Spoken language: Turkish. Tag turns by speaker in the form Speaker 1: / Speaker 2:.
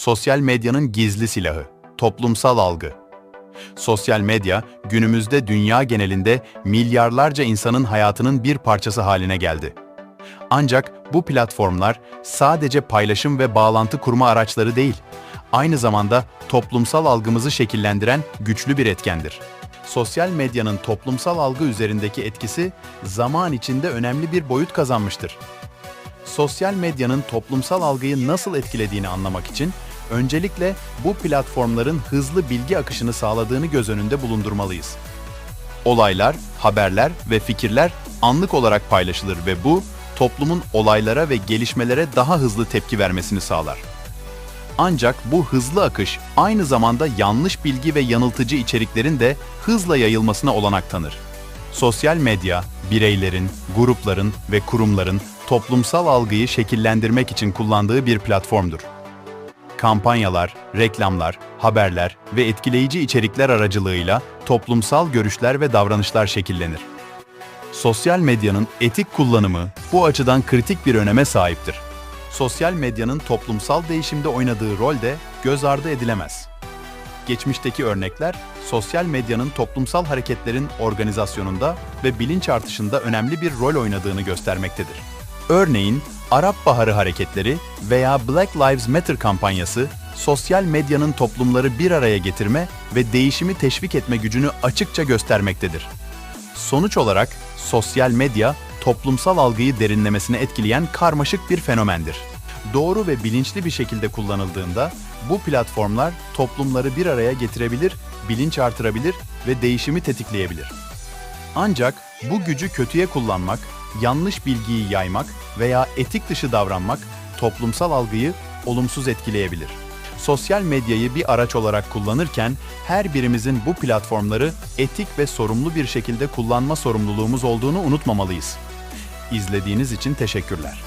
Speaker 1: Sosyal medyanın gizli silahı, toplumsal algı. Sosyal medya günümüzde dünya genelinde milyarlarca insanın hayatının bir parçası haline geldi. Ancak bu platformlar sadece paylaşım ve bağlantı kurma araçları değil, aynı zamanda toplumsal algımızı şekillendiren güçlü bir etkendir. Sosyal medyanın toplumsal algı üzerindeki etkisi zaman içinde önemli bir boyut kazanmıştır. Sosyal medyanın toplumsal algıyı nasıl etkilediğini anlamak için öncelikle bu platformların hızlı bilgi akışını sağladığını göz önünde bulundurmalıyız. Olaylar, haberler ve fikirler anlık olarak paylaşılır ve bu toplumun olaylara ve gelişmelere daha hızlı tepki vermesini sağlar. Ancak bu hızlı akış aynı zamanda yanlış bilgi ve yanıltıcı içeriklerin de hızla yayılmasına olanak tanır. Sosyal medya, bireylerin, grupların ve kurumların toplumsal algıyı şekillendirmek için kullandığı bir platformdur. Kampanyalar, reklamlar, haberler ve etkileyici içerikler aracılığıyla toplumsal görüşler ve davranışlar şekillenir. Sosyal medyanın etik kullanımı bu açıdan kritik bir öneme sahiptir. Sosyal medyanın toplumsal değişimde oynadığı rol de göz ardı edilemez. Geçmişteki örnekler, sosyal medyanın toplumsal hareketlerin organizasyonunda ve bilinç artışında önemli bir rol oynadığını göstermektedir. Örneğin, Arap Baharı hareketleri veya Black Lives Matter kampanyası, sosyal medyanın toplumları bir araya getirme ve değişimi teşvik etme gücünü açıkça göstermektedir. Sonuç olarak sosyal medya toplumsal algıyı derinlemesine etkileyen karmaşık bir fenomendir. Doğru ve bilinçli bir şekilde kullanıldığında bu platformlar toplumları bir araya getirebilir, bilinç artırabilir ve değişimi tetikleyebilir. Ancak bu gücü kötüye kullanmak, yanlış bilgiyi yaymak veya etik dışı davranmak toplumsal algıyı olumsuz etkileyebilir. Sosyal medyayı bir araç olarak kullanırken her birimizin bu platformları etik ve sorumlu bir şekilde kullanma sorumluluğumuz olduğunu unutmamalıyız. İzlediğiniz için teşekkürler.